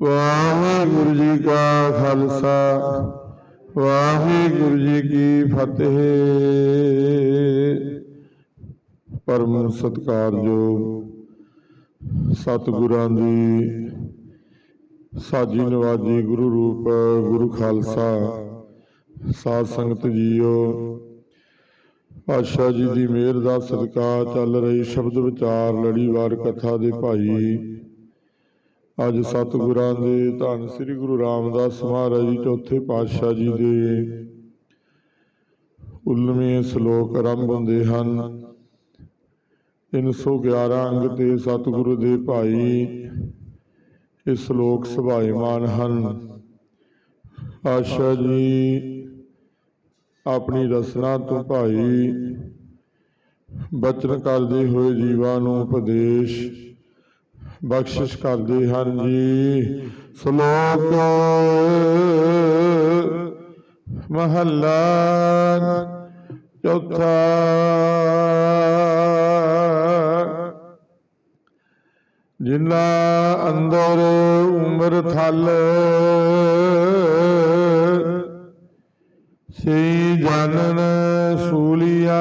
ਵਾਹਿਗੁਰੂ ਜੀ ਕਾ ਖਾਲਸਾ, ਵਾਹਿਗੁਰੂ ਜੀ ਕੀ ਫਤਿਹ। ਪਰਮ ਸਤਿਕਾਰਯੋਗ ਸਤਿਗੁਰਾਂ ਦੀ ਸਾਜੀ ਨਵਾਜੀ ਗੁਰੂ ਰੂਪ, ਗੁਰੂ ਖਾਲਸਾ, ਸਾਧ ਸੰਗਤ ਜੀਓ, ਪਾਤਸ਼ਾਹ ਜੀ ਦੀ ਮਿਹਰ ਦਾ ਸਦਕਾ ਚੱਲ ਰਹੀ ਸ਼ਬਦ ਵਿਚਾਰ ਲੜੀਵਾਰ ਕਥਾ ਦੇ ਭਾਈ ਅੱਜ ਸਤਿਗੁਰਾਂ ਦੇ ਧੰਨ ਸ੍ਰੀ ਗੁਰੂ ਰਾਮਦਾਸ ਮਹਾਰਾਜ ਜੀ ਚੌਥੇ ਪਾਤਸ਼ਾਹ ਜੀ ਦੇ 19ਵੇਂ ਸ਼ਲੋਕ ਆਰੰਭ ਹੁੰਦੇ ਹਨ। 311 ਅੰਗ ਤੇ ਸਤਿਗੁਰੂ ਦੇ ਭਾਈ ਇਹ ਸ਼ਲੋਕ ਸੁਭਾਏਮਾਨ ਹਨ। ਆਸ਼ਾ ਜੀ ਆਪਣੀ ਰਸਨਾ ਤੋਂ ਭਾਈ ਬਚਨ ਕਰਦੇ ਹੋਏ ਜੀਵਾਂ ਨੂੰ ਉਪਦੇਸ਼ ਬਖਸ਼ਿਸ਼ ਕਰਦੇ ਹਨ ਜੀ। ਸ਼ਲੋਕ ਮਹੱਲਾ ਚੌਥਾ। ਜਿਨਾ ਅੰਦਰ ਉਮਰ ਥਲ ਸੇ ਜਾਣਨ ਸੂਲੀਆ।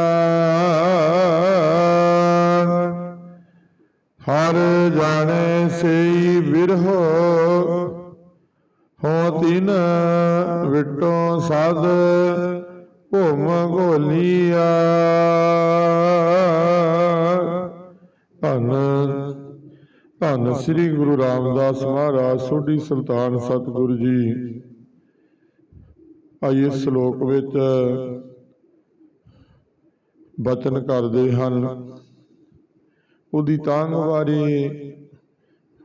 ਹਰ ਜਾਣੇ ਸਈ ਬਿਰਹੋ ਹੋ ਤਿਨ ਵਿਟੋ ਸਦ ਭੂਮ ਗੋਲੀਆ ਧੰਨ ਧੰਨ ਸ੍ਰੀ ਗੁਰੂ ਰਾਮਦਾਸ ਮਹਾਰਾਜ, ਸੋਢੀ ਸੁਲਤਾਨ ਸਤਿਗੁਰੂ ਜੀ। ਆਈ ਇਸ ਸ਼ਲੋਕ ਵਿੱਚ ਬਚਨ ਕਰਦੇ ਹਨ। ਉਹਦੀ ਤਾਂਗ ਬਾਰੇ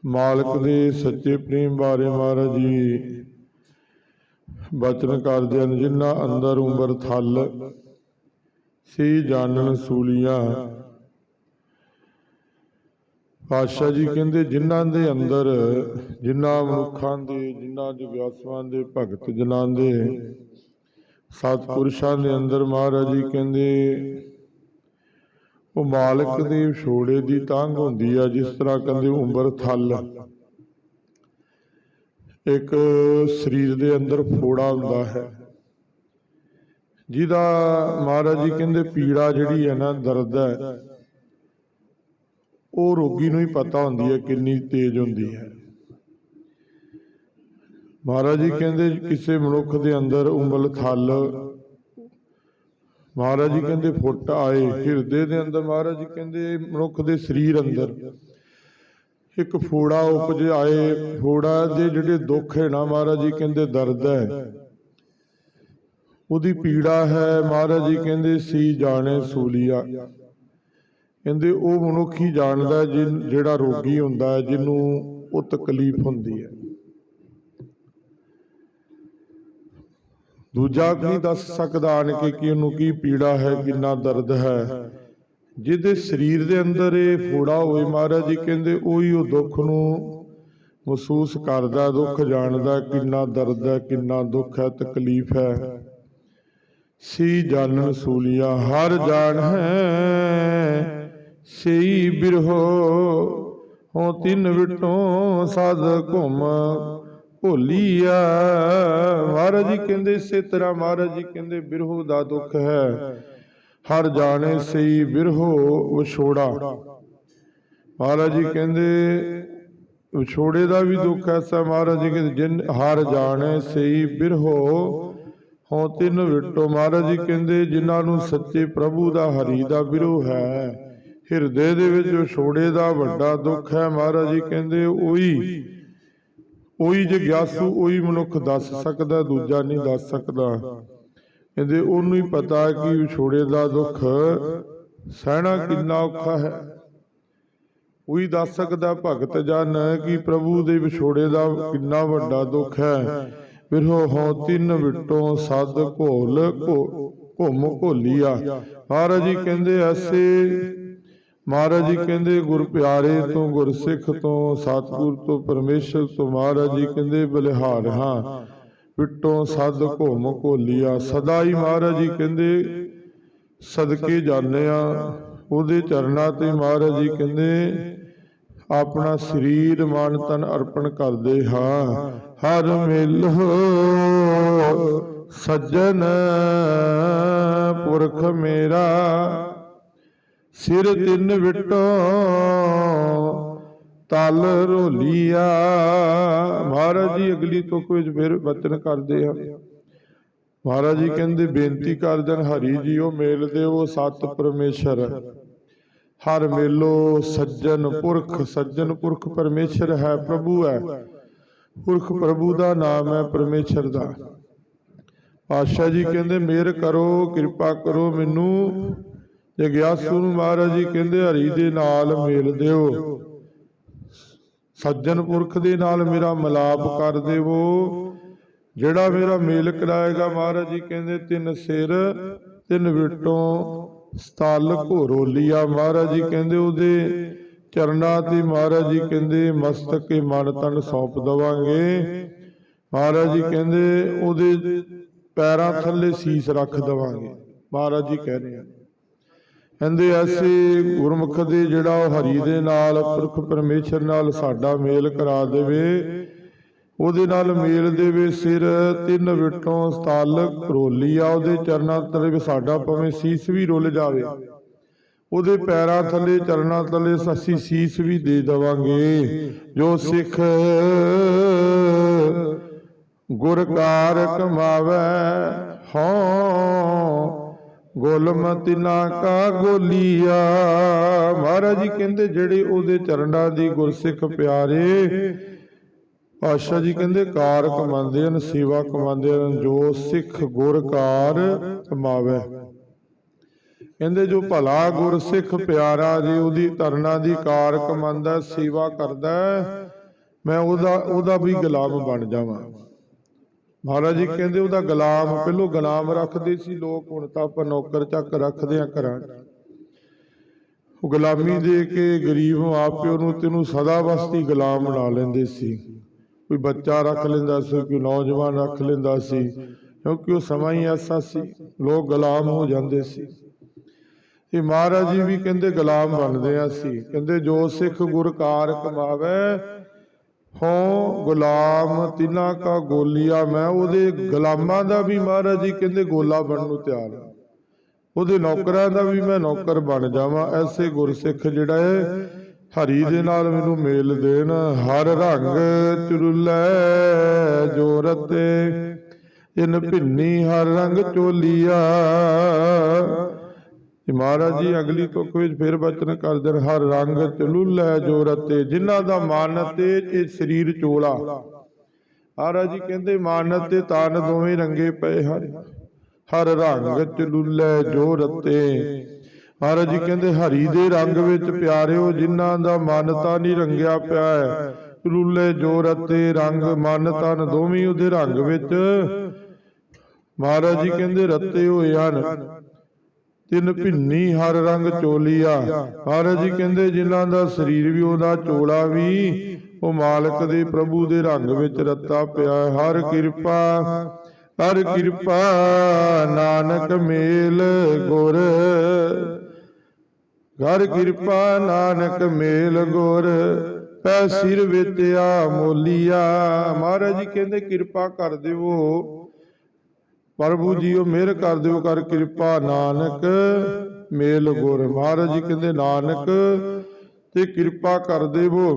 ਮਾਲਕ ਦੇ ਸੱਚੇ ਪ੍ਰੇਮ ਬਾਰੇ ਮਹਾਰਾਜ ਜੀ। ਬਚਨ ਕਰਦੇ ਹਨ ਜਿਨ੍ਹਾਂ ਅੰਦਰ ਉਮਰ ਥਲ। ਸੀ ਜਾਣਨ ਸੂਲੀਆਂ। ਪਾਤਸ਼ਾਹ ਜੀ ਕਹਿੰਦੇ ਜਿਨ੍ਹਾਂ ਦੇ ਅੰਦਰ ਜਿਨ੍ਹਾਂ ਮਨੁੱਖਾਂ ਦੇ ਜਿਨ੍ਹਾਂ ਜਗਿਆਸੂਆਂ ਦੇ ਭਗਤ ਜਨਾਂ ਦੇ ਸਤਿਪੁਰਸ਼ਾਂ ਦੇ ਅੰਦਰ ਮਹਾਰਾਜ ਜੀ ਕਹਿੰਦੇ ਉਹ ਮਾਲਕ ਦੇ ਵਿਛੋੜੇ ਦੀ ਤੰਗ ਹੁੰਦੀ ਆ ਜਿਸ ਤਰ੍ਹਾਂ ਕਹਿੰਦੇ ਉਮਰ ਥਲ। ਇੱਕ ਸਰੀਰ ਦੇ ਅੰਦਰ ਫੋੜਾ ਹੁੰਦਾ ਹੈ। ਜਿਹਦਾ ਮਹਾਰਾਜ ਜੀ ਕਹਿੰਦੇ ਪੀੜਾ ਜਿਹੜੀ ਹੈ ਨਾ ਦਰਦ ਹੈ ਉਹ ਰੋਗੀ ਨੂੰ ਹੀ ਪਤਾ ਹੁੰਦੀ ਹੈ ਕਿੰਨੀ ਤੇਜ਼ ਹੁੰਦੀ ਹੈ। ਮਹਾਰਾਜ ਜੀ ਕਹਿੰਦੇ ਕਿਸੇ ਮਨੁੱਖ ਦੇ ਅੰਦਰ ਉਂਗਲ ਥਲ ਮਹਾਰਾਜ ਜੀ ਕਹਿੰਦੇ ਫੁੱਟ ਆਏ ਹਿਰਦੇ ਦੇ ਅੰਦਰ ਮਹਾਰਾਜ ਜੀ ਕਹਿੰਦੇ ਮਨੁੱਖ ਦੇ ਸਰੀਰ ਅੰਦਰ। ਇੱਕ ਫੋੜਾ ਉਪਜ ਆਏ ਫੋੜਾ ਦੇ ਜਿਹੜੇ ਦੁੱਖ ਹੈ ਨਾ ਮਹਾਰਾਜ ਜੀ ਕਹਿੰਦੇ ਦਰਦ ਹੈ। ਉਹਦੀ ਪੀੜਾ ਹੈ ਮਹਾਰਾਜ ਜੀ ਕਹਿੰਦੇ ਸੀ ਜਾਣੇ ਸੂਲੀਆ। ਕਹਿੰਦੇ ਉਹ ਮਨੁੱਖ ਹੀ ਜਾਣਦਾ ਜਿਹੜਾ ਰੋਗੀ ਹੁੰਦਾ ਜਿਹਨੂੰ ਉਹ ਤਕਲੀਫ ਹੁੰਦੀ ਹੈ। ਦੂਜਾ ਨਹੀਂ ਦੱਸ ਸਕਦਾ ਆਣ ਕੇ ਕਿ ਉਹਨੂੰ ਕੀ ਪੀੜਾ ਹੈ, ਕਿੰਨਾ ਦਰਦ ਹੈ? ਜਿਹਦੇ ਸਰੀਰ ਦੇ ਅੰਦਰ ਇਹ ਫੋੜਾ ਹੋਏ ਮਹਾਰਾਜ ਜੀ, ਕਹਿੰਦੇ ਉਹੀ ਉਹ ਦੁੱਖ ਨੂੰ ਮਹਿਸੂਸ ਕਰਦਾ, ਦੁੱਖ ਜਾਣਦਾ, ਕਿੰਨਾ ਦਰਦ ਹੈ, ਕਿੰਨਾ ਦੁੱਖ ਹੈ, ਤਕਲੀਫ ਹੈ। ਸੀ ਜਾਣਨ ਸੂਲੀਆ, ਹਰ ਜਾਣ ਹੈ ਸਈ ਬਿਰਹੋ ਹੋ ਤਿੰਨ ਵਿਟੋਂ ਸਾਧ ਘੁੰਮ। ਭੋਲੀਆ ਮਹਾਰਾਜ ਜੀ ਕਹਿੰਦੇ ਇਸੇ ਤਰ੍ਹਾਂ ਮਹਾਰਾਜ ਜੀ ਕਹਿੰਦੇ ਬਿਰਹੋ ਦਾ ਦੁੱਖ ਹੈ ਹਰ ਜਾਣੇ ਸਈ ਬਿਰਹੋ ਵਿਛੋੜਾ ਮਹਾਰਾਜ ਜੀ ਕਹਿੰਦੇ ਵਿਛੋੜੇ ਦਾ ਵੀ ਦੁੱਖ ਐਸਾ ਮਹਾਰਾਜ ਜੀ ਕਹਿੰਦੇ ਜਿਨ ਹਰ ਜਾਣੇ ਸਈ ਬਿਰਹੋ ਹੋ ਤਿੰਨ ਵਿਟੋ ਮਹਾਰਾਜ ਜੀ ਕਹਿੰਦੇ ਜਿਨ੍ਹਾਂ ਨੂੰ ਸੱਚੇ ਪ੍ਰਭੂ ਦਾ ਹਰੀ ਦਾ ਬਿਰੋ ਹੈ ਹਿਰਦੇ ਦੇ ਵਿੱਚ ਵਿਛੋੜੇ ਦਾ ਵੱਡਾ ਦੁੱਖ ਹੈ ਮਹਾਰਾਜ ਜੀ ਕਹਿੰਦੇ ਉਹੀ ਉਹੀ ਜਗਿਆਸੂ ਉਹੀ ਮਨੁੱਖ ਦੱਸ ਸਕਦਾ, ਦੂਜਾ ਨਹੀਂ ਦੱਸ ਸਕਦਾ। ਕਹਿੰਦੇ ਉਹਨੂੰ ਹੀ ਪਤਾ ਕਿ ਵਿਛੋੜੇ ਦਾ ਦੁੱਖ ਸਹਿਣਾ ਕਿੰਨਾ ਔਖਾ ਹੈ। ਉਹੀ ਦੱਸ ਸਕਦਾ ਭਗਤ ਜਨ ਕਿ ਪ੍ਰਭੂ ਦੇ ਵਿਛੋੜੇ ਦਾ ਕਿੰਨਾ ਵੱਡਾ ਦੁੱਖ ਹੈ। ਫਿਰ ਹੋ ਤਿੰਨ ਵਿਟੋਂ ਸਦ ਘੋਲ ਘੋ- ਘੁੰਮ ਘੋਲੀਆ। ਮਹਾਰਾਜ ਜੀ ਕਹਿੰਦੇ, ਐਸੇ ਮਹਾਰਾਜ ਜੀ ਕਹਿੰਦੇ ਗੁਰ ਪਿਆਰੇ ਤੋਂ ਗੁਰਸਿੱਖ ਤੋਂ ਸਤਿਗੁਰ ਤੋਂ ਪਰਮੇਸ਼ਰ ਤੋਂ ਮਹਾਰਾਜ ਜੀ ਕਹਿੰਦੇ ਬਲਿਹਾਰ ਹਾਂ। ਵਿਟੋਂ ਸਦ ਘੁੰਮ ਘੋਲੀਆ। ਸਦਾ ਹੀ ਮਹਾਰਾਜ ਜੀ ਕਹਿੰਦੇ ਸਦਕੇ ਜਾਂਦੇ ਆ ਉਹਦੇ ਚਰਨਾਂ ਤੇ ਮਹਾਰਾਜ ਜੀ ਕਹਿੰਦੇ ਆਪਣਾ ਸਰੀਰ ਮਨ ਤਨ ਅਰਪਣ ਕਰਦੇ ਹਾਂ। ਹਰ ਮਿਲ ਸੱਜਣ ਪੁਰਖ ਮੇਰਾ ਸਿਰ ਤਿੰਨ ਵਿਟੋ, ਤਲ ਰੋਲੀਆ। ਮਹਾਰਾਜ ਜੀ, ਅਗਲੀ ਤੁਕ ਵਿੱਚ ਫਿਰ ਬਚਨ ਕਰਦੇ ਆ। ਮਹਾਰਾਜ ਜੀ ਕਹਿੰਦੇ, ਬੇਨਤੀ ਕਰਦੇ ਹਨ ਹਰੀ ਜੀਓ ਮੇਲ ਦਿਓ ਸਤ ਪਰਮੇਸ਼ਰ। ਹਰ ਮੇਲੋ ਸੱਜਣ ਪੁਰਖ ਸੱਜਣ ਪੁਰਖ ਪਰਮੇਸ਼ਰ ਹੈ ਪ੍ਰਭੂ ਹੈ। ਪੁਰਖ ਪ੍ਰਭੂ ਦਾ ਨਾਮ ਹੈ ਪਰਮੇਸ਼ਰ ਦਾ। ਪਾਤਸ਼ਾਹ ਜੀ ਕਹਿੰਦੇ, ਮੇਰ ਕਰੋ, ਕਿਰਪਾ ਕਰੋ ਮੈਨੂੰ। ਗਿਆਸੂ ਨੂੰ ਮਹਾਰਾਜ ਜੀ ਕਹਿੰਦੇ, ਹਰੀ ਦੇ ਨਾਲ ਮੇਲ ਦਿਓ। ਸੱਜਣ ਪੁਰਖ ਦੇ ਨਾਲ ਮੇਰਾ ਮਿਲਾਪ ਕਰ ਦੇਵੋ। ਜਿਹੜਾ ਮੇਰਾ ਮੇਲ ਕਰਾਏਗਾ, ਮਹਾਰਾਜ ਜੀ ਕਹਿੰਦੇ, ਤਿੰਨ ਸਿਰ, ਤਿੰਨ ਵਿਟੋਂ ਸਤਲ ਘੋਰੋਲੀਆ ਮਹਾਰਾਜ ਜੀ ਕਹਿੰਦੇ, ਉਹਦੇ ਚਰਨਾਂ ਤੇ ਮਹਾਰਾਜ ਜੀ ਕਹਿੰਦੇ, ਮਸਤਕ ਕੇ ਮਨ ਤਨ ਸੌਂਪ ਦਵਾਂਗੇ। ਮਹਾਰਾਜ ਜੀ ਕਹਿੰਦੇ, ਉਹਦੇ ਪੈਰਾਂ ਥੱਲੇ ਸੀਸ ਰੱਖ ਦਵਾਂਗੇ। ਮਹਾਰਾਜ ਜੀ ਕਹਿ ਰਹੇ ਆ। ਕਹਿੰਦੇ ਐਸੇ ਗੁਰਮੁਖ ਦੇ ਜਿਹੜਾ ਉਹ ਹਰੀ ਦੇ ਨਾਲ, ਪੁਰਖ ਪਰਮੇਸ਼ਰ ਨਾਲ ਸਾਡਾ ਮੇਲ ਕਰਾ ਦੇਵੇ। ਉਹਦੇ ਨਾਲ ਮੇਲ ਦੇਵੇ ਸਿਰ, ਤਿੰਨ ਵਿਟੋਂ ਸਤਲ ਰੋਲੀ ਆ ਉਹਦੇ ਚਰਨਾਂ ਤਲੇ ਸਾਡਾ ਭਾਵੇਂ ਸੀਸ ਵੀ ਰੁੱਲ ਜਾਵੇ। ਉਹਦੇ ਪੈਰਾਂ ਥੱਲੇ, ਚਰਨਾਂ ਥੱਲੇ ਸੱਸੀ ਸੀਸ ਵੀ ਦੇ ਦਵਾਂਗੇ। ਜੋ ਸਿੱਖ ਗੁਰ ਕਾਰ ਕਮਾਵੇ ਹਉ ਗੋਲਮ ਨਾ ਕਾ ਗੋਲੀਆ। ਮਹਾਰਾਜ ਜੀ ਕਹਿੰਦੇ ਜਿਹੜੇ ਉਹਦੇ ਚਰਨਾਂ ਦੀ ਗੁਰਸਿੱਖ ਪਿਆਰੇ, ਪਾਤਸ਼ਾਹ ਜੀ ਕਹਿੰਦੇ ਕਾਰ ਕਮਾਉਂਦੇ ਹਨ, ਸੇਵਾ ਕਮਾਉਂਦੇ ਹਨ, ਜੋ ਸਿੱਖ ਗੁਰ ਕਾਰ ਕਮਾਵੇ। ਕਹਿੰਦੇ ਜੋ ਭਲਾ ਗੁਰ ਸਿੱਖ ਪਿਆਰਾ ਜੀ ਉਹਦੀ ਧਰਨਾ ਦੀ ਕਾਰ ਕਮਾਉਂਦਾ, ਸੇਵਾ ਕਰਦਾ, ਮੈਂ ਉਹਦਾ ਉਹਦਾ ਵੀ ਗੁਲਾਮ ਬਣ ਜਾਵਾਂ। ਮਹਾਰਾਜ ਜੀ ਕਹਿੰਦੇ ਉਹਦਾ ਗੁਲਾਮ ਪਹਿਲੋਂ ਗੁਲਾਮ ਰੱਖਦੇ ਸੀ ਲੋਕ ਹੁਣ ਤਾਂ ਆਪਾਂ ਨੌਕਰ ਚੱਕ ਰੱਖਦੇ ਆ ਘਰਾਂ ਉਹ ਗੁਲਾਮੀ ਦੇ ਕੇ ਗਰੀਬ ਮਾਪਿਓ ਨੂੰ ਤੈਨੂੰ ਸਦਾ ਵਸਤੀ ਗੁਲਾਮ ਬਣਾ ਲੈਂਦੇ ਸੀ। ਕੋਈ ਬੱਚਾ ਰੱਖ ਲੈਂਦਾ ਸੀ ਕੋਈ ਨੌਜਵਾਨ ਰੱਖ ਲੈਂਦਾ ਸੀ ਕਿਉਂਕਿ ਉਹ ਸਮਾਂ ਹੀ ਐਸਾ ਸੀ ਲੋਕ ਗੁਲਾਮ ਹੋ ਜਾਂਦੇ ਸੀ। ਇਹ ਮਹਾਰਾਜ ਜੀ ਵੀ ਕਹਿੰਦੇ ਗੁਲਾਮ ਬਣਦੇ ਆ ਸੀ ਕਹਿੰਦੇ ਜੋ ਸਿੱਖ ਗੁਰ ਕਾਰ ਕਮਾਵੇ ਹੋ ਗੁਲਾਮ, ਤਿਨਾ ਕਾ ਗੋਲੀਆ, ਮੈਂ ਉਹਦੇ ਗੁਲਾਮਾਂ ਦਾ ਵੀ ਮਹਾਰਾਜ ਜੀ ਕਹਿੰਦੇ ਗੋਲਾ ਬਣਨ ਨੂੰ ਤਿਆਰ ਉਹਦੇ ਨੌਕਰਾਂ ਦਾ ਵੀ ਮੈਂ ਨੌਕਰ ਬਣ ਜਾਵਾਂ, ਐਸੇ ਗੁਰਸਿੱਖ ਜਿਹੜਾ ਹੈ ਹਰੀ ਦੇ ਨਾਲ ਮੈਨੂੰ ਮੇਲ ਦੇਣ, ਹਰ ਰੰਗ ਚੁਰਲੇ ਜੋਰਤੇ ਇਨ ਭਿੰਨੀ ਹਰ ਰੰਗ ਚੋਲੀਆ ਇਹ ਮਹਾਰਾਜ ਜੀ ਅਗਲੀ ਤੁਕ ਵਿੱਚ ਫਿਰ ਬਚਨ ਕਰਦੇ ਨੇ ਹਰ ਰੰਗ ਚਲੁਲੇ ਜੋਰਤੇ ਜਿਨ੍ਹਾਂ ਦਾ ਮਨ ਤੇ ਇਹ ਸਰੀਰ ਚੋਲਾ। ਮਹਾਰਾਜ ਜੀ ਕਹਿੰਦੇ ਮਨ ਤੇ ਤਨ ਦੋਵੇਂ ਰੰਗੇ ਪਏ ਹਨ। ਹਰ ਰੰਗ ਚਲੁਲੇ ਜੋਰਤੇ ਮਹਾਰਾਜ ਜੀ ਕਹਿੰਦੇ ਹਰੀ ਦੇ ਰੰਗ ਵਿੱਚ ਪਿਆਰਿਓ ਜਿਨ੍ਹਾਂ ਦਾ ਮਨ ਤਾਂ ਨਹੀਂ ਰੰਗਿਆ ਪਿਆ ਹੈ। ਚਲੁਲੇ ਜੋਰਤੇ ਰੰਗ ਮਨ ਤਨ ਦੋਵੇਂ ਉਹਦੇ ਰੰਗ ਵਿੱਚ। ਮਹਾਰਾਜ ਜੀ ਕਹਿੰਦੇ ਰੱਤੇ ਹੋਏ ਹਨ। ਤਿੰਨ ਭਿੰਨੀ ਹਰ ਰੰਗ ਚੋਲੀਆ। ਮਹਾਰਾਜ ਜੀ ਕਹਿੰਦੇ ਜਿਨ੍ਹਾਂ ਦਾ ਸਰੀਰ ਵੀ ਉਹਦਾ ਚੋਲਾ ਵੀ ਉਹ ਮਾਲਕ ਦੇ ਪ੍ਰਭੂ ਦੇ ਰੰਗ ਵਿੱਚ ਰੱਤਾ ਪਿਆ। ਹਰ ਕਿਰਪਾ ਹਰ ਕਿਰਪਾ ਨਾਨਕ ਮੇਲ ਗੁਰ। ਘਰ ਕਿਰਪਾ ਨਾਨਕ ਮੇਲ ਗੁਰ। ਪੈ ਸਿਰ ਵਿੱਚ ਆ ਮੋਲੀਆ। ਮਹਾਰਾਜ ਜੀ ਕਹਿੰਦੇ ਕਿਰਪਾ ਕਰ ਦਿਵੋ। ਪ੍ਰਭੂ ਜੀਓ ਮਿਹਰ ਕਰ ਦਿਓ ਕਰ ਕਿਰਪਾ ਨਾਨਕ, ਮੇਲ ਗੁਰ ਮਹਾਰਾਜ ਜੀ ਕਹਿੰਦੇ, ਨਾਨਕ, ਤੇ ਕਿਰਪਾ ਕਰ ਦੇਵੋ।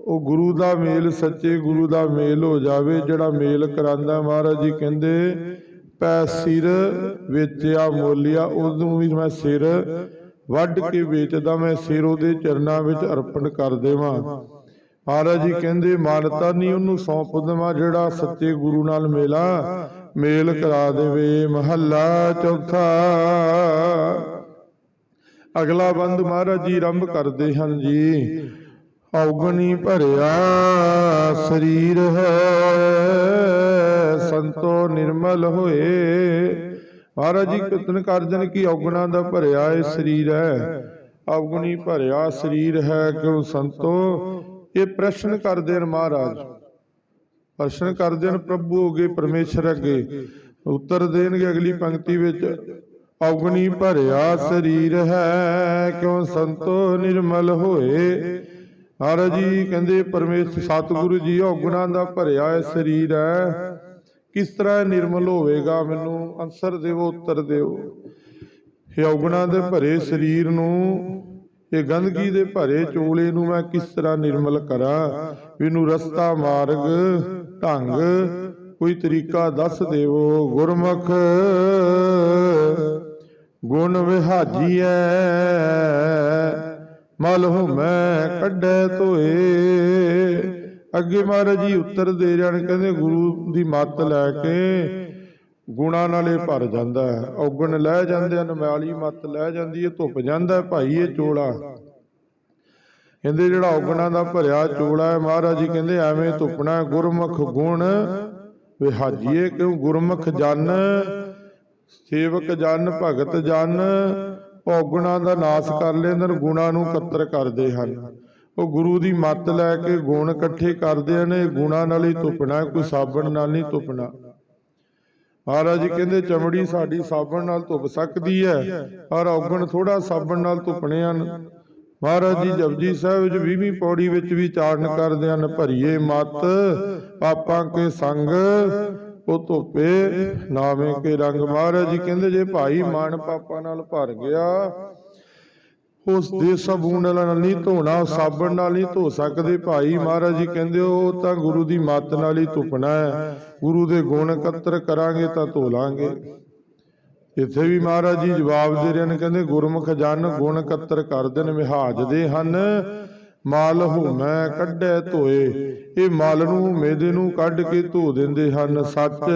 ਉਹ ਗੁਰੂ ਦਾ ਮੇਲ ਸੱਚੇ ਗੁਰੂ ਦਾ ਮੇਲ ਹੋ ਜਾਵੇ, ਜਿਹੜਾ ਮੇਲ ਕਰਾਂਦਾ ਮਹਾਰਾਜ ਜੀ ਕਹਿੰਦੇ, ਪੈ ਸਿਰ ਵਿੱਚ ਮੋਲਿਆ ਉਦੋਂ ਵੀ ਮੈਂ ਸਿਰ ਵੱਢ ਕੇ ਵੇਚਦਾ, ਮੈਂ ਸਿਰ ਉਹਦੇ ਚਰਨਾਂ ਵਿੱਚ ਅਰਪਣ ਕਰ ਦੇਵਾਂ। ਮਹਾਰਾਜ ਜੀ ਕਹਿੰਦੇ, ਮਾਨਤਾ ਨਹੀਂ ਉਹਨੂੰ ਸੌਂਪ ਦੇਵਾਂ, ਜਿਹੜਾ ਸੱਚੇ ਗੁਰੂ ਨਾਲ ਮੇਲਾ ਮੇਲ ਕਰਾ ਦੇਵੇ ਮਹੱਲਾ ਚੌਥਾ। ਅਗਲਾ ਬੰਦ ਮਹਾਰਾਜ ਜੀ ਆਰੰਭ ਕਰਦੇ ਹਨ ਜੀ। ਔਗਣੀ ਭਰਿਆ ਸਰੀਰ ਹੈ, ਸੰਤੋ ਨਿਰਮਲ ਹੋਏ। ਮਹਾਰਾਜ ਜੀ, ਕਿਤਨ ਕਰਜਨ ਕੀ ਔਗਣਾ ਦਾ ਭਰਿਆ ਇਹ ਸਰੀਰ ਹੈ? ਔਗਣੀ ਭਰਿਆ ਸਰੀਰ ਹੈ, ਕਿਉ ਸੰਤੋ? ਇਹ ਪ੍ਰਸ਼ਨ ਕਰਦੇ ਨੇ ਮਹਾਰਾਜ। ਪ੍ਰਸ਼ਨ ਕਰਦੇ ਨੇ ਪ੍ਰਭੂ ਅਗੇ ਪਰਮੇਸ਼ਰ ਅੱਗੇ। ਉੱਤਰ ਦੇਣਗੇ ਅਗਲੀ ਪੰਕਤੀ ਵਿੱਚ ਔਗਣੀ ਭਰਿਆ ਸਰੀਰ ਹੈ, ਕਿਉ ਸੰਤੋ ਨਿਰਮਲ ਹੋਏ? ਮਹਾਰਾਜ ਜੀ ਕਹਿੰਦੇ ਪਰਮੇਸ਼ਰ ਸਤਿਗੁਰੂ ਜੀ, ਔਗਣਾ ਦਾ ਭਰਿਆ ਇਹ ਸਰੀਰ ਹੈ। ਕਿਸ ਤਰ੍ਹਾਂ ਨਿਰਮਲ ਹੋਵੇਗਾ ਮੈਨੂੰ? ਅਨਸਰ ਦਿਓ, ਉੱਤਰ ਦਿਓ। ਇਹ ਔਗਣਾ ਦੇ ਭਰੇ ਸਰੀਰ ਨੂੰ ਇਹ ਗੰਦਗੀ ਦੇ ਭਰੇ ਚੋਲੇ ਨੂੰ ਮੈਂ ਕਿਸ ਤਰ੍ਹਾਂ ਨਿਰਮਲ ਕਰਾਂ? ਇਹਨੂੰ ਰਸਤਾ ਮਾਰਗ, ਢੰਗ ਕੋਈ ਤਰੀਕਾ ਦੱਸ ਦੇਵੋ? ਗੁਰਮੁਖ ਗੁਣ ਵਿਹਾਜੀਐ ਮਲ ਮੈਂ ਕੱਢੈ ਧੋਏ। ਅੱਗੇ ਮਹਾਰਾਜ ਜੀ ਉੱਤਰ ਦੇ ਜਾਣ ਕਹਿੰਦੇ ਗੁਰੂ ਦੀ ਮੱਤ ਲੈ ਕੇ ਗੁਣਾ ਨਾਲੇ ਭਰ ਜਾਂਦਾ ਹੈ। ਔਗਣ ਲੈ ਜਾਂਦੇ ਹਨ, ਮੈਲੀ ਮੱਤ ਲੈ ਜਾਂਦੀ ਹੈ, ਧੁੱਪ ਜਾਂਦਾ ਹੈ, ਭਾਈ ਇਹ ਚੋਲਾ। ਕਹਿੰਦੇ ਜਿਹੜਾ ਔਗਣਾ ਦਾ ਭਰਿਆ ਚੋਲਾ ਹੈ, ਮਹਾਰਾਜ ਜੀ ਕਹਿੰਦੇ ਐਵੇਂ ਧੁੱਪਣਾ ਗੁਰਮੁਖ ਗੁਣ। ਵਿਹਾਜੀਏ ਕਿਉਂ ਗੁਰਮੁਖ ਜਨ, ਸੇਵਕ ਜਨ, ਭਗਤ ਜਨ। ਔਗਣਾ ਦਾ ਨਾਸ ਕਰ ਲੈਂਦੇ ਨੇ ਗੁਣਾ ਨੂੰ ਇਕੱਤਰ ਕਰਦੇ ਹਨ। ਉਹ ਗੁਰੂ ਦੀ ਮੱਤ ਲੈ ਕੇ ਗੁਣ ਇਕੱਠੇ ਕਰਦੇ ਨੇ ਗੁਣਾ ਨਾਲ ਹੀ ਧੁੱਪਣਾ ਕੋਈ ਸਾਬਣ ਨਾਲ ਨਹੀਂ ਧੁੱਪਣਾ। ਮਹਾਰਾਜ ਜੀ ਕਹਿੰਦੇ ਚਮੜੀ ਸਾਡੀ ਸਾਬਣ ਨਾਲ ਧੁੱਪ ਸਕਦੀ ਹੈ। ਪਰ ਔਗਣ ਥੋੜਾ ਸਾਬਣ ਨਾਲ ਧੁੱਪਣੇ ਹਨ। ਮਹਾਰਾਜ ਜੀ ਜਪਜੀ ਸਾਹਿਬ ਵਿੱਚ 20ਵੀਂ ਪੌੜੀ ਵਿੱਚ ਵੀ ਚਾਰਨ ਕਰਦੇ ਹਨ। ਭਰੀਏ ਮਤ ਪਾਪਾਂ ਕੇ ਸੰਗ ਉਹ ਧੋਪੇ ਨਾਵੇਂ ਕੇ ਰੰਗ। ਮਹਾਰਾਜ ਜੀ ਕਹਿੰਦੇ ਜੇ ਭਾਈ ਮਨ ਪਾਪਾਂ ਨਾਲ ਭਰ ਗਿਆ ਉਸ ਦੇ ਸਾਬੂਨ ਨਾਲ ਨਹੀਂ ਧੋਣਾ, ਸਾਬਣ ਨਾਲ ਨਹੀਂ ਧੋ ਸਕਦੇ ਭਾਈ। ਮਹਾਰਾਜ ਜੀ ਕਹਿੰਦੇ, ਉਹ ਤਾਂ ਗੁਰੂ ਦੀ ਮੱਤ ਨਾਲ ਹੀ ਧੁਪਣਾ ਹੈ। ਗੁਰੂ ਦੇ ਗੁਣ ਇਕੱਤਰ ਕਰਾਂਗੇ ਤਾਂ ਧੋ ਲਾਂਗੇ। ਇੱਥੇ ਵੀ ਮਹਾਰਾਜ ਜੀ ਜਵਾਬ ਦੇ ਰਹੇ ਨੇ, ਕਹਿੰਦੇ, ਗੁਰਮੁਖ ਜਨ ਗੁਣ ਇਕੱਤਰ ਕਰਦੇ ਨੇ ਵਿਹਾਜਦੇ ਹਨ। ਮਾਲ ਮੈਂ ਕੱਢੈ ਧੋਏ। ਇਹ ਮਾਲ ਨੂੰ, ਮੇਦੇ ਨੂੰ ਕੱਢ ਕੇ ਧੋ ਦਿੰਦੇ ਹਨ। ਸੱਚ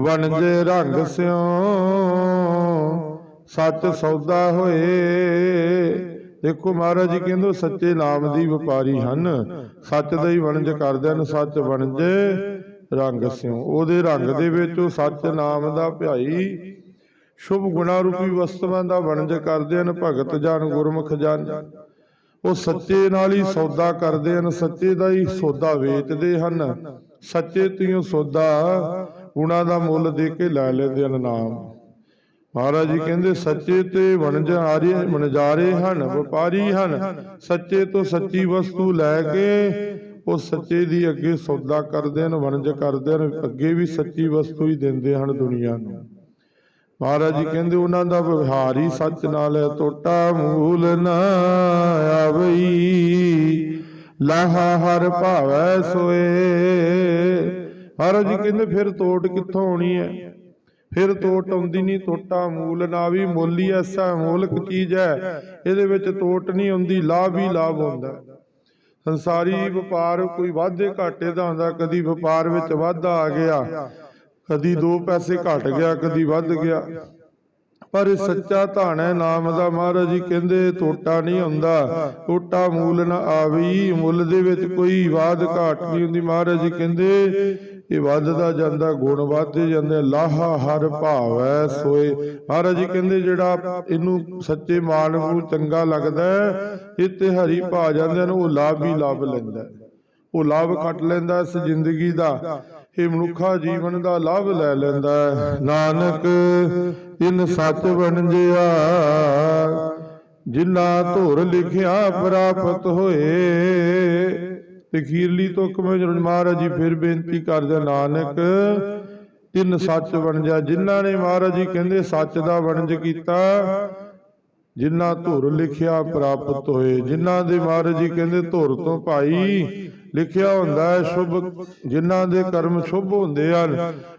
ਵਣਜੇ ਰੰਗ ਸਿਓ ਸੱਚ ਸੌਦਾ ਹੋਏ। ਦੇਖੋ ਮਹਾਰਾਜ ਜੀ ਕਹਿੰਦੇ, ਸੱਚੇ ਨਾਮ ਦੀ ਵਪਾਰੀ ਹਨ। ਸੱਚ ਦਾ ਹੀ ਵਣਜ ਕਰਦੇ ਹਨ, ਸੱਚ ਵਣਜੇ ਰੰਗ ਸਿਓ ਉਹਦੇ ਰੰਗ ਦੇ ਵਿੱਚ ਉਹ ਸੱਚ ਨਾਮ ਦਾ ਭਿਆਈ, ਸ਼ੁਭ ਗੁਣਾ ਰੂਪੀ ਵਸਤੂਆਂ ਦਾ ਵਣਜ ਕਰਦੇ ਹਨ, ਭਗਤ ਜਨ, ਗੁਰਮੁਖ ਜਨ। ਉਹ ਸੱਚੇ ਨਾਲ ਹੀ ਸੌਦਾ ਕਰਦੇ ਹਨ, ਸੱਚੇ ਦਾ ਹੀ ਸੌਦਾ ਵੇਚਦੇ ਹਨ। ਸੱਚੇ ਤੋਂ ਸੌਦਾ ਗੁਣਾ ਦਾ ਮੁੱਲ ਦੇ ਕੇ ਲੈ ਲੈਂਦੇ ਹਨ ਨਾਮ। ਮਹਾਰਾਜ ਜੀ ਕਹਿੰਦੇ ਸੱਚੇ ਤੇ ਵਣਜਾਰੇ ਵਣਜਾਰੇ ਹਨ ਵਪਾਰੀ ਹਨ। ਸੱਚੇ ਤੋਂ ਸੱਚੀ ਵਸਤੂ ਲੈ ਕੇ ਉਹ ਸੱਚੇ ਦੀ ਅੱਗੇ ਸੌਦਾ ਕਰਦੇ ਹਨ ਵਣਜ ਕਰਦੇ ਹਨ ਅੱਗੇ ਵੀ ਸੱਚੀ ਵਸਤੂ ਹੀ ਦਿੰਦੇ ਹਨ ਦੁਨੀਆ ਨੂੰ। ਮਹਾਰਾਜ ਜੀ ਕਹਿੰਦੇ ਉਹਨਾਂ ਦਾ ਵਿਵਹਾਰ ਹੀ ਸੱਚ ਨਾਲ ਹੈ ਟੋਟਾ ਮੂਲ ਨਾ ਆਵਈ। ਲਾਹਾ ਹਰ ਭਾਵੈ ਸੋਏ। ਮਹਾਰਾਜ ਜੀ ਕਹਿੰਦੇ ਫਿਰ ਤੋਟ ਕਿੱਥੋਂ ਆਉਣੀ ਹੈ? ਫਿਰ ਤੋਟ ਆਉਂਦੀ ਨਹੀਂ ਤੋਟਾ ਮੂਲ ਨਾ ਵੀ ਮੁੱਲ ਐਸਾ ਮੂਲਕ ਚੀਜ਼ ਹੈ ਇਹਦੇ ਵਿੱਚ ਤੋਟ ਨਹੀਂ ਆਉਂਦੀ, ਲਾਭ ਹੀ ਲਾਭ ਹੁੰਦਾ। ਸੰਸਾਰੀ ਵਪਾਰ ਕੋਈ ਵਾਧੇ ਘਾਟੇ ਦਾ ਹੁੰਦਾ, ਕਦੀ ਵਪਾਰ ਵਿੱਚ ਵਾਧਾ ਆ ਗਿਆ, ਕਦੀ ਦੋ ਪੈਸੇ ਘਟ ਗਿਆ, ਕਦੀ ਵੱਧ ਗਿਆ। ਪਰ ਸੱਚਾ ਧਨ ਨਾਮ ਦਾ ਮਹਾਰਾਜ ਜੀ ਕਹਿੰਦੇ ਟੋਟਾ ਨਹੀਂ ਹੁੰਦਾ ਟੋਟਾ ਮੂਲ ਨਾ ਆਵੀ, ਮੁੱਲ ਦੇ ਵਿੱਚ ਕੋਈ ਵਾਧ ਘਾਟ ਨਹੀਂ ਹੁੰਦੀ। ਮਹਾਰਾਜ ਜੀ ਕਹਿੰਦੇ ਇਹ ਵੱਧਦਾ ਜਾਂਦਾ, ਗੁਣ ਵੱਧਦੇ ਜਾਂਦੇ ਲਾਹਾ ਹਰ ਭਾਵੈ ਸੋਏ। ਮਹਾਰਾਜ ਜੀ ਕਹਿੰਦੇ ਜਿਹੜਾ ਇਹਨੂੰ ਸੱਚੇ ਮਾਨਵ ਨੂੰ ਚੰਗਾ ਲੱਗਦਾ ਇਹ ਤੇ ਹਰੀ ਭਾ ਜਾਂਦੇ ਨੇ ਉਹ ਲਾਭ ਹੀ ਲਾਭ ਲੈਂਦਾ ਉਹ ਲਾਭ ਕੱਟ ਲੈਂਦਾ ਇਸ ਜ਼ਿੰਦਗੀ ਦਾ। ਇਹ ਮਨੁੱਖਾ ਜੀਵਨ ਦਾ ਲਾਭ ਲੈ ਲੈਂਦਾ ਨਾਨਕ ਇਨ ਸੱਚ ਬਣਜਿਆ ਜਿਨਾ ਧੁਰ ਲਿਖਿਆ ਪ੍ਰਾਪਤ ਹੋਏ। ਤੇ ਖੀਰਲੀ ਤੁਕ ਮੈਂ ਮਹਾਰਾਜ ਜੀ ਫਿਰ ਬੇਨਤੀ ਕਰਦੇ, ਨਾਨਕ, ਤਿੰਨ ਸੱਚ ਬਣ ਜਿਨ੍ਹਾਂ ਨੇ ਮਹਾਰਾਜ ਜੀ ਕਹਿੰਦੇ ਸੱਚ ਦਾ ਵਣਜ ਕੀਤਾ, ਜਿਨ੍ਹਾਂ ਧੁਰ ਲਿਖਿਆ ਪ੍ਰਾਪਤ ਹੋਏ। ਜਿਨ੍ਹਾਂ ਦੇ ਮਹਾਰਾਜ ਜੀ ਕਹਿੰਦੇ ਧੁਰ ਤੋਂ ਭਾਈ ਲਿਖਿਆ ਹੁੰਦਾ ਹੈ ਸ਼ੁਭ, ਜਿਨ੍ਹਾਂ ਦੇ ਕਰਮ ਸ਼ੁਭ ਹੁੰਦੇ ਹਨ,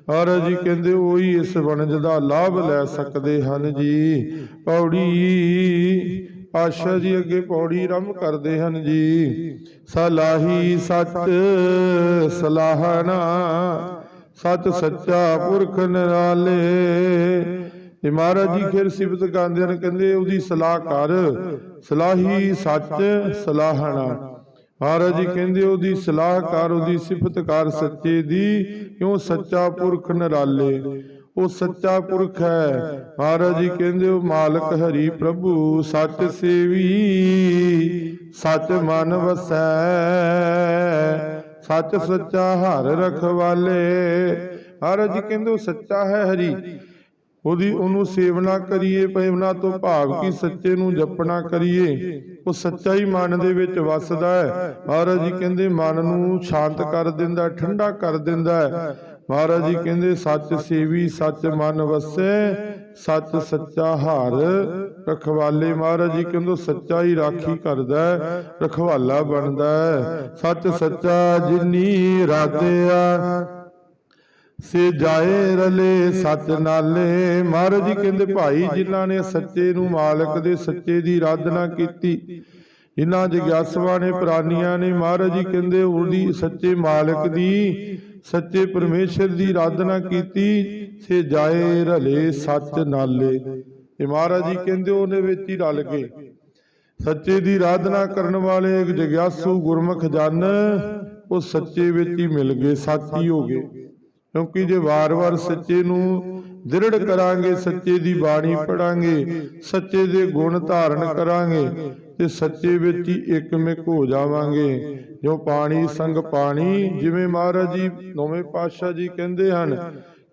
ਮਹਾਰਾਜ ਜੀ ਕਹਿੰਦੇ ਉਹੀ ਇਸ ਵਣਜ ਦਾ ਲਾਭ ਲੈ ਸਕਦੇ ਹਨ ਜੀ। ਪੌੜੀ ਆਸ਼ਾ ਜੀ ਅੱਗੇ ਪੌੜੀ ਰਮ ਕਰਦੇ ਹਨ ਜੀ। ਸਲਾਹੀ ਸੱਚ ਸਲਾਹਣਾ ਸੱਚ ਸੱਚਾ ਪੁਰਖ ਨਿਰਾਲੇ। ਤੇ ਮਹਾਰਾਜ ਜੀ ਫਿਰ ਸਿਫਤ ਕਰਦੇ ਹਨ, ਕਹਿੰਦੇ ਉਹਦੀ ਸਲਾਹ ਕਰ। ਸਲਾਹੀ ਸੱਚ ਸਲਾਹਣਾ। ਮਹਾਰਾਜ ਜੀ ਕਹਿੰਦੇ ਉਹਦੀ ਸਲਾਹ ਕਰ, ਉਹਦੀ ਸਿਫਤ ਕਰ ਸੱਚੇ ਦੀ, ਕਿਉਂ ਸੱਚਾ ਪੁਰਖ ਨਰਾਲੇ। ਉਹ ਸੱਚਾ ਪੁਰਖ ਹੈ। ਮਹਾਰਾਜ ਜੀ ਕਹਿੰਦੇ ਉਹ ਮਾਲਕ ਹਰੀ ਪ੍ਰਭੂ, ਸੱਚ ਸੇਵੀ, ਸੱਚ ਮਨ ਵਸੈ, ਸੱਚ ਸੱਚਾ ਹਰ ਰਖਵਾਲੇ। ਮਹਾਰਾਜ ਜੀ ਕਹਿੰਦੇ ਉਹ ਸੱਚਾ ਹੈ ਹਰੀ। ਉਹਦੀ ਉਹਨੂੰ ਸੇਵਨਾ ਕਰੀਏ ਪੈਵਨਾ ਤੋਂ ਭਾਵ ਕੀ ਸੱਚੇ ਨੂੰ ਜਪਣਾ ਕਰੀਏ। ਉਹ ਸੱਚਾ ਹੀ ਮਨ ਦੇ ਵਿੱਚ ਵਸਦਾ ਹੈ। ਮਹਾਰਾਜ ਜੀ ਕਹਿੰਦੇ, ਮਨ ਨੂੰ ਸ਼ਾਂਤ ਕਰ ਦਿੰਦਾ, ਠੰਡਾ ਕਰ ਦਿੰਦਾ ਹੈ। ਮਹਾਰਾਜ ਜੀ ਕਹਿੰਦੇ ਸੱਚ ਸੇਵੀ ਸੱਚ ਮਨ ਵਸੈ ਸੱਚ ਸੱਚਾ ਹਾਰ ਰਖਵਾਲੇ। ਮਹਾਰਾਜ ਜੀ ਕਹਿੰਦੇ ਸੱਚਾ ਹੀ ਰਾਖੀ ਕਰਦਾ ਹੈ ਰਖਵਾਲਾ ਬਣਦਾ ਹੈ। ਸੱਚ ਸੱਚਾ ਜਿਨੀ ਰਾਧਿਆ ਸੇ ਜਾਏ ਰਲੇ ਸੱਚ ਨਾਲੇ। ਮਹਾਰਾਜ ਜੀ ਕਹਿੰਦੇ ਭਾਈ ਜਿਨ੍ਹਾਂ ਨੇ ਸੱਚੇ ਨੂੰ ਮਾਲਕ ਦੇ ਸੱਚੇ ਦੀ ਆਰਾਧਨਾ ਕੀਤੀ। ਇਨ੍ਹਾਂ ਜਗਿਆਸੂਆਂ ਨੇ ਪ੍ਰਾਨੀਆਂ ਨੇ ਮਹਾਰਾਜ ਜੀ ਕਹਿੰਦੇ ਉਹਦੀ ਸੱਚੇ ਮਾਲਕ ਦੀ ਸੱਚੇ ਪਰਮੇਸ਼ਰ ਦੀ ਆਰਾਧਨਾ ਕੀਤੀ, ਸੇ ਜਾਏ ਰਲੇ ਸੱਚ ਨਾਲੇ। ਇਹ ਮਹਾਰਾਜ ਜੀ ਕਹਿੰਦੇ ਉਹਦੇ ਵਿੱਚ ਹੀ ਰਲ ਗਏ ਸੱਚੇ ਦੀ ਆਰਾਧਨਾ ਕਰਨ ਵਾਲੇ ਇੱਕ ਜਗਿਆਸੂ ਗੁਰਮੁਖ ਜਨ, ਉਹ ਸੱਚੇ ਵਿੱਚ ਹੀ ਮਿਲ ਗਏ ਸੱਚ ਹੀ ਹੋ ਗਏ। ਕਿਉਂਕਿ ਜੇ ਵਾਰ-ਵਾਰ ਸੱਚੇ ਨੂੰ ਦ੍ਰਿੜ ਕਰਾਂਗੇ, ਸੱਚੇ ਦੀ ਬਾਣੀ ਪੜਾਂਗੇ, ਸੱਚੇ ਦੇ ਗੁਣ ਧਾਰਨ ਕਰਾਂਗੇ ਤੇ ਸੱਚੇ ਵਿੱਚ ਹੀ ਇੱਕਮਿਕ ਹੋ ਜਾਵਾਂਗੇ। ਜੋ ਪਾਣੀ ਸੰਗ ਪਾਣੀ, ਜਿਵੇਂ ਮਹਾਰਾਜ ਜੀ ਨੌਵੇਂ ਪਾਤਸ਼ਾਹ ਜੀ ਕਹਿੰਦੇ ਹਨ,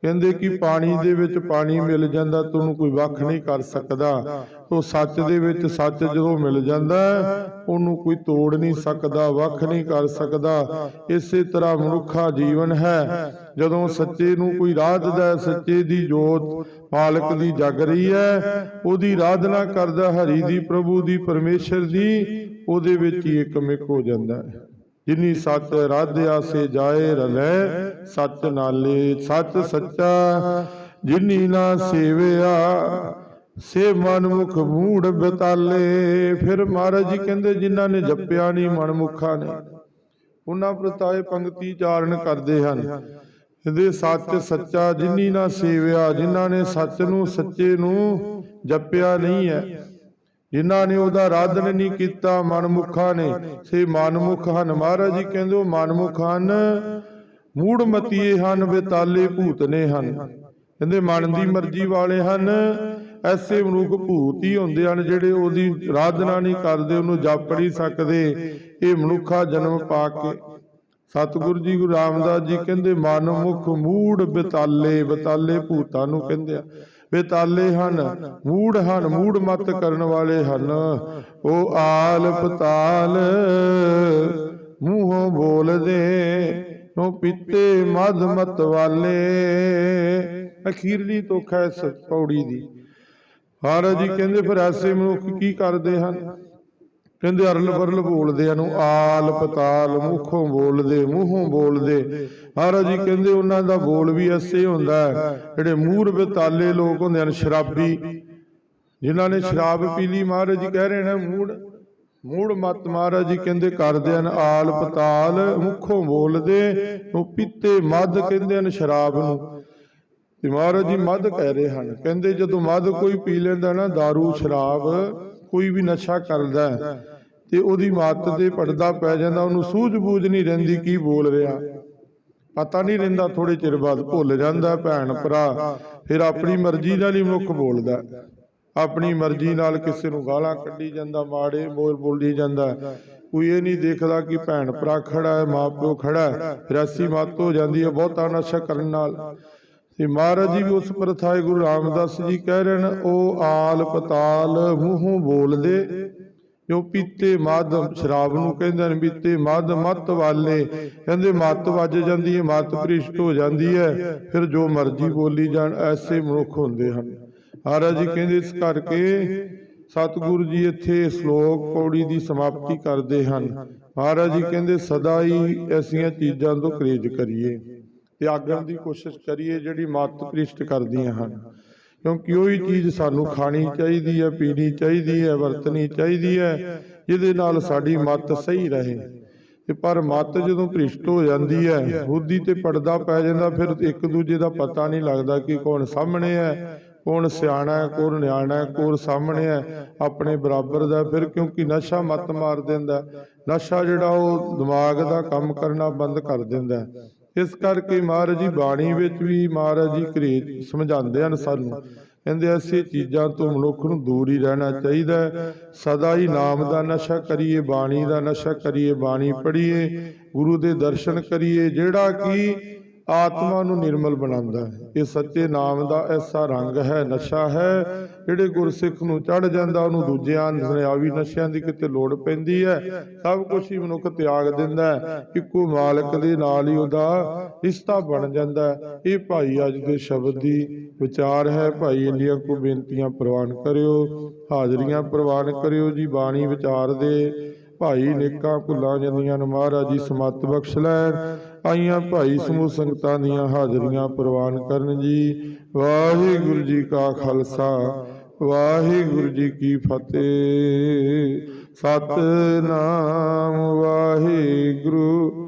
ਕਹਿੰਦੇ ਕਿ ਪਾਣੀ ਦੇ ਵਿੱਚ ਪਾਣੀ ਮਿਲ ਜਾਂਦਾ ਤੁਹਾਨੂੰ ਕੋਈ ਵੱਖ ਨਹੀਂ ਕਰ ਸਕਦਾ। ਉਹ ਸੱਚ ਦੇ ਵਿੱਚ ਸੱਚ ਜਦੋਂ ਮਿਲ ਜਾਂਦਾ ਹੈ, ਉਹਨੂੰ ਕੋਈ ਤੋੜ ਨਹੀਂ ਸਕਦਾ ਵੱਖ ਨਹੀਂ ਕਰ ਸਕਦਾ। ਇਸੇ ਤਰ੍ਹਾਂ ਮਨੁੱਖਾ ਜੀਵਨ ਹੈ। ਜਦੋਂ ਸੱਚੇ ਨੂੰ ਕੋਈ ਰਾਧਦਾ ਹੈ, ਸੱਚੇ ਦੀ ਜੋਤ ਮਾਲਕ ਦੀ ਜਗ ਰਹੀ ਹੈ ਉਹਦੀ ਆਰਾਧਨਾ ਕਰਦਾ ਹਰੀ ਦੀ ਪ੍ਰਭੂ ਦੀ ਪਰਮੇਸ਼ਰ ਦੀ ਉਹਦੇ ਵਿੱਚ ਹੀ ਇੱਕਮਿਕ ਹੋ ਜਾਂਦਾ ਹੈ। ਜਿਨੀ ਸੱਚ ਰਾਧਿਆ ਸੇ ਜਾਏ ਰਲੇ ਸੱਚ ਨਾਲੇ ਸੱਚ ਸੱਚਾ। ਜਿਨੀ ਨਾ ਸੇਵਿਆ ਸੇ ਮਨ ਮੁਖ ਮੂੜ ਬਤਾਲੇ। ਫਿਰ ਮਹਾਰਾਜ ਜੀ ਕਹਿੰਦੇ, ਜਿਨ੍ਹਾਂ ਨੇ ਜਪਿਆ ਨਹੀਂ ਮਨਮੁਖਾਂ ਨੇ, ਉਹਨਾਂ ਪ੍ਰਤਾਏ ਪੰਕਤੀ ਚਾਰਨ ਕਰਦੇ ਹਨ। ਇਹਦੇ ਸੱਚ ਸੱਚਾ ਜਿਨੀ ਨਾ ਸੇਵਿਆ, ਜਿਨ੍ਹਾਂ ਨੇ ਸੱਚ ਨੂੰ ਸੱਚੇ ਨੂੰ ਜਪਿਆ ਨਹੀਂ ਹੈ, ਜਿਨ੍ਹਾਂ ਨੇ ਉਹਦਾ ਆਰਾਧਨ ਨਹੀਂ ਕੀਤਾ ਮਨਮੁਖਾਂ ਨੇ, ਸੇ ਮਨਮੁਖ ਹਨ। ਮਹਾਰਾਜ ਜੀ ਕਹਿੰਦੇ, ਉਹ ਮਨਮੁਖ ਹਨ, ਮੂੜ ਮਤੀਏ ਹਨ, ਬੇਤਾਲੇ ਭੂਤ ਨੇ ਹਨ। ਕਹਿੰਦੇ, ਮਨ ਦੀ ਮਰਜ਼ੀ ਵਾਲੇ ਹਨ ਐਸੇ ਮਨੁੱਖ ਭੂਤ ਹੀ ਹੁੰਦੇ ਹਨ ਜਿਹੜੇ ਉਹਦੀ ਆਰਾਧਨਾ ਨਹੀਂ ਕਰਦੇ, ਉਹਨੂੰ ਜਪ ਨਹੀਂ ਸਕਦੇ। ਇਹ ਮਨੁੱਖਾ ਜਨਮ ਪਾ ਕੇ ਸਤਿਗੁਰੂ ਜੀ, ਗੁਰੂ ਰਾਮਦਾਸ ਜੀ ਕਹਿੰਦੇ ਮਨਮੁਖ ਮੂੜ ਬੇਤਾਲੇ ਬੇਤਾਲੇ ਭੂਤਾਂ ਨੂੰ ਕਹਿੰਦੇ ਆ। ਬੇਤਾਲੇ ਹਨ, ਮੂੜ ਹਨ, ਮੂੜ ਮਤ ਕਰਨ ਵਾਲੇ ਹਨ। ਉਹ ਆਲ ਪਤਾਲ, ਮੂੰਹੋਂ ਬੋਲਦੇ ਉਹ ਪੀਤੇ ਮਦ ਮਤ ਵਾਲੇ ਅਖੀਰਲੀ ਤੋਖ ਹੈ ਪੌੜੀ ਦੀ। ਮਹਾਰਾਜ ਜੀ ਕਹਿੰਦੇ ਫਿਰ ਐਸੇ ਮਨੁੱਖ ਕੀ ਕਰਦੇ ਹਨ? ਕਹਿੰਦੇ ਅਰਲ ਬਰਲ ਬੋਲਦੇ ਹਨ ਆਲ ਪਤਾਲ ਮੁਖੋਂ ਬੋਲਦੇ ਮੂੰਹੋਂ ਬੋਲਦੇ। ਮਹਾਰਾਜ ਜੀ ਕਹਿੰਦੇ ਉਹਨਾਂ ਦਾ ਬੋਲ ਵੀ ਐਸੇ ਹੁੰਦਾ ਜਿਹੜੇ ਮੂਰ ਬਤਾਲੇ ਲੋਕ ਹੁੰਦੇ ਹਨ ਸ਼ਰਾਬੀ। ਜਿਨ੍ਹਾਂ ਨੇ ਸ਼ਰਾਬ ਪੀ ਲਈ ਮਹਾਰਾਜ ਜੀ ਕਹਿ ਰਹੇ ਨੇ ਮੂੜ ਮੂੜ ਮਤ ਮਹਾਰਾਜ ਜੀ ਕਹਿੰਦੇ ਕਰਦੇ ਹਨ ਆਲ ਪਤਾਲ ਮੁਖੋਂ ਬੋਲਦੇ ਉਹ ਪੀਤੇ ਮਦ ਕਹਿੰਦੇ ਹਨ ਸ਼ਰਾਬ ਨੂੰ। ਤੇ ਮਹਾਰਾਜ ਜੀ ਮਦ ਕਹਿ ਰਹੇ ਹਨ, ਕਹਿੰਦੇ ਜਦੋਂ ਮਦ ਕੋਈ ਪੀ ਲੈਂਦਾ ਨਾ दारू ਸ਼ਰਾਬ, ਕੋਈ ਵੀ ਨਸ਼ਾ ਕਰਦਾ ਤੇ ਉਹਦੀ ਮੱਤ ਤੇ ਪੜਦਾ ਪੈ ਜਾਂਦਾ, ਉਹਨੂੰ ਸੂਝ-ਬੂਝ ਨਹੀਂ ਰਹਿੰਦੀ ਕੀ ਬੋਲ ਰਿਹਾ। ਪਤਾ ਨਹੀਂ ਰਹਿੰਦਾ ਥੋੜੇ ਚਿਰ ਬਾਅਦ ਭੁੱਲ ਜਾਂਦਾ ਭੈਣ, ਭਰਾ, ਫਿਰ ਆਪਣੀ ਮਰਜ਼ੀ ਨਾਲ ਹੀ ਮਨੁੱਖ ਬੋਲਦਾ ਆਪਣੀ ਮਰਜ਼ੀ ਨਾਲ ਕਿਸੇ ਨੂੰ ਗਾਲਾਂ ਕੱਢੀ ਜਾਂਦਾ, ਮਾੜੇ ਬੋਲ ਬੋਲੀ ਜਾਂਦਾ ਕੋਈ ਇਹ ਨਹੀਂ ਦੇਖਦਾ ਕਿ ਭੈਣ, ਭਰਾ ਖੜਾ ਹੈ, ਮਾਪਿਓ ਖੜਾ ਹੈ, ਫਿਰ ਮੱਤ ਹੋ ਜਾਂਦੀ ਹੈ, ਬਹੁਤਾ ਨਸ਼ਾ ਕਰਨ ਨਾਲ। ਤੇ ਮਹਾਰਾਜ ਜੀ ਵੀ ਉਸ ਪ੍ਰਥਾਏ ਗੁਰੂ ਰਾਮਦਾਸ ਜੀ ਕਹਿ ਰਹੇ ਨੇ ਉਹ ਆਲ ਪਤਾਲ ਮੂੰਹੋਂ ਬੋਲਦੇ। ਜੋ ਪੀਤੇ ਮਦ ਸ਼ਰਾਬ ਨੂੰ ਕਹਿੰਦੇ ਨੇ ਪੀਤੇ ਮਦ ਮਤ ਵਾਲੇ। ਕਹਿੰਦੇ ਮਤ ਵੱਜ ਜਾਂਦੀ ਹੈ ਮਤ ਭ੍ਰਿਸ਼ਟ ਹੋ ਜਾਂਦੀ ਹੈ। ਫਿਰ ਜੋ ਮਰਜ਼ੀ ਬੋਲੀ ਜਾਣ ਐਸੇ ਮਨੁੱਖ ਹੁੰਦੇ ਹਨ। ਮਹਾਰਾਜ ਜੀ ਕਹਿੰਦੇ ਇਸ ਕਰਕੇ ਸਤਿਗੁਰੂ ਜੀ ਇੱਥੇ ਸ਼ਲੋਕ ਪੌੜੀ ਦੀ ਸਮਾਪਤੀ ਕਰਦੇ ਹਨ। ਮਹਾਰਾਜ ਜੀ ਕਹਿੰਦੇ ਸਦਾ ਹੀ ਐਸੀਆਂ ਚੀਜ਼ਾਂ ਤੋਂ ਕਰੇਜ ਕਰੀਏ। ਤਿਆਗਣ ਦੀ ਕੋਸ਼ਿਸ਼ ਕਰੀਏ ਜਿਹੜੀ ਮਤ ਭ੍ਰਿਸ਼ਟ ਕਰਦੀਆਂ ਹਨ। ਕਿਉਂਕਿ ਉਹ ਉਹੀ ਚੀਜ਼ ਸਾਨੂੰ ਖਾਣੀ ਚਾਹੀਦੀ ਹੈ, ਪੀਣੀ ਚਾਹੀਦੀ ਹੈ, ਵਰਤਣੀ ਚਾਹੀਦੀ ਹੈ, ਜਿਹਦੇ ਨਾਲ ਸਾਡੀ ਮਤ ਸਹੀ ਰਹੇ। ਤੇ ਪਰ ਮਤ ਜਦੋਂ ਭ੍ਰਿਸ਼ਟ ਹੋ ਜਾਂਦੀ ਹੈ, ਬੁੱਧੀ ਤੇ ਪਰਦਾ ਪੈ ਜਾਂਦਾ, ਫਿਰ ਇੱਕ ਦੂਜੇ ਦਾ ਪਤਾ ਨਹੀਂ ਲੱਗਦਾ ਕਿ ਕੌਣ ਸਾਹਮਣੇ ਹੈ, ਕੌਣ ਸਿਆਣਾ ਹੈ, ਕੌਣ ਨਿਆਣਾ ਹੈ, ਕੌਣ ਸਾਹਮਣੇ ਹੈ, ਆਪਣੇ ਬਰਾਬਰ ਦਾ। ਫਿਰ ਕਿਉਂਕਿ ਨਸ਼ਾ ਮੱਤ ਮਾਰ ਦਿੰਦਾ, ਨਸ਼ਾ ਜਿਹੜਾ ਉਹ ਦਿਮਾਗ ਦਾ ਕੰਮ ਕਰਨਾ ਬੰਦ ਕਰ ਦਿੰਦਾ। ਇਸ ਕਰਕੇ ਮਹਾਰਾਜ ਜੀ ਬਾਣੀ ਵਿੱਚ ਵੀ ਮਹਾਰਾਜ ਜੀ ਘਰੇ ਸਮਝਾਉਂਦੇ ਹਨ ਸਾਨੂੰ। ਕਹਿੰਦੇ ਐਸੀ ਚੀਜ਼ਾਂ ਤੋਂ ਮਨੁੱਖ ਨੂੰ ਦੂਰ ਹੀ ਰਹਿਣਾ ਚਾਹੀਦਾ ਸਦਾ ਹੀ ਨਾਮ ਦਾ ਨਸ਼ਾ ਕਰੀਏ, ਬਾਣੀ ਦਾ ਨਸ਼ਾ ਕਰੀਏ, ਬਾਣੀ ਪੜ੍ਹੀਏ, ਗੁਰੂ ਦੇ ਦਰਸ਼ਨ ਕਰੀਏ, ਜਿਹੜਾ ਕਿ ਆਤਮਾ ਨੂੰ ਨਿਰਮਲ ਬਣਾਉਂਦਾ ਹੈ। ਇਹ ਸੱਚੇ ਨਾਮ ਦਾ ਐਸਾ ਰੰਗ ਹੈ, ਨਸ਼ਾ ਹੈ। ਜਿਹੜੇ ਗੁਰਸਿੱਖ ਨੂੰ ਚੜ ਜਾਂਦਾ, ਉਹਨੂੰ ਦੂਜਿਆਂ ਦੁਨਿਆਵੀ ਨਸ਼ਿਆਂ ਦੀ ਕਿਤੇ ਲੋੜ ਪੈਂਦੀ ਹੈ। ਸਭ ਕੁਝ ਹੀ ਮਨੁੱਖ ਤਿਆਗ ਦਿੰਦਾ ਹੈ ਇੱਕੋ ਮਾਲਕ ਦੇ ਨਾਲ ਹੀ ਉਹਦਾ ਰਿਸ਼ਤਾ ਬਣ ਜਾਂਦਾ ਹੈ। ਇਹ ਭਾਈ ਅੱਜ ਦੇ ਸ਼ਬਦ ਦੀ ਵਿਚਾਰ ਹੈ। ਭਾਈ, ਇੰਨੀਆਂ ਕੋ ਬੇਨਤੀਆਂ ਪ੍ਰਵਾਨ ਕਰਿਓ, ਹਾਜ਼ਰੀਆਂ ਪ੍ਰਵਾਨ ਕਰਿਓ ਜੀ, ਬਾਣੀ ਵਿਚਾਰ ਦੇ ਭਾਈ ਨੇਕਾਂ ਭੁੱਲਾਂ ਜਾਂਦੀਆਂ ਨੂੰ ਮਹਾਰਾਜ ਜੀ ਸਮਤ ਬਖਸ਼ ਲੈਣ ਆਈਆਂ ਭਾਈ ਸਮੂਹ ਸੰਗਤਾਂ ਦੀਆਂ ਹਾਜ਼ਰੀਆਂ ਪ੍ਰਵਾਨ ਕਰਨ ਜੀ। ਵਾਹਿਗੁਰੂ ਜੀ ਕਾ ਖਾਲਸਾ। ਵਾਹਿਗੁਰੂ ਜੀ ਕੀ ਫਤਿਹ। ਸਤਨਾਮ ਵਾਹਿਗੁਰੂ।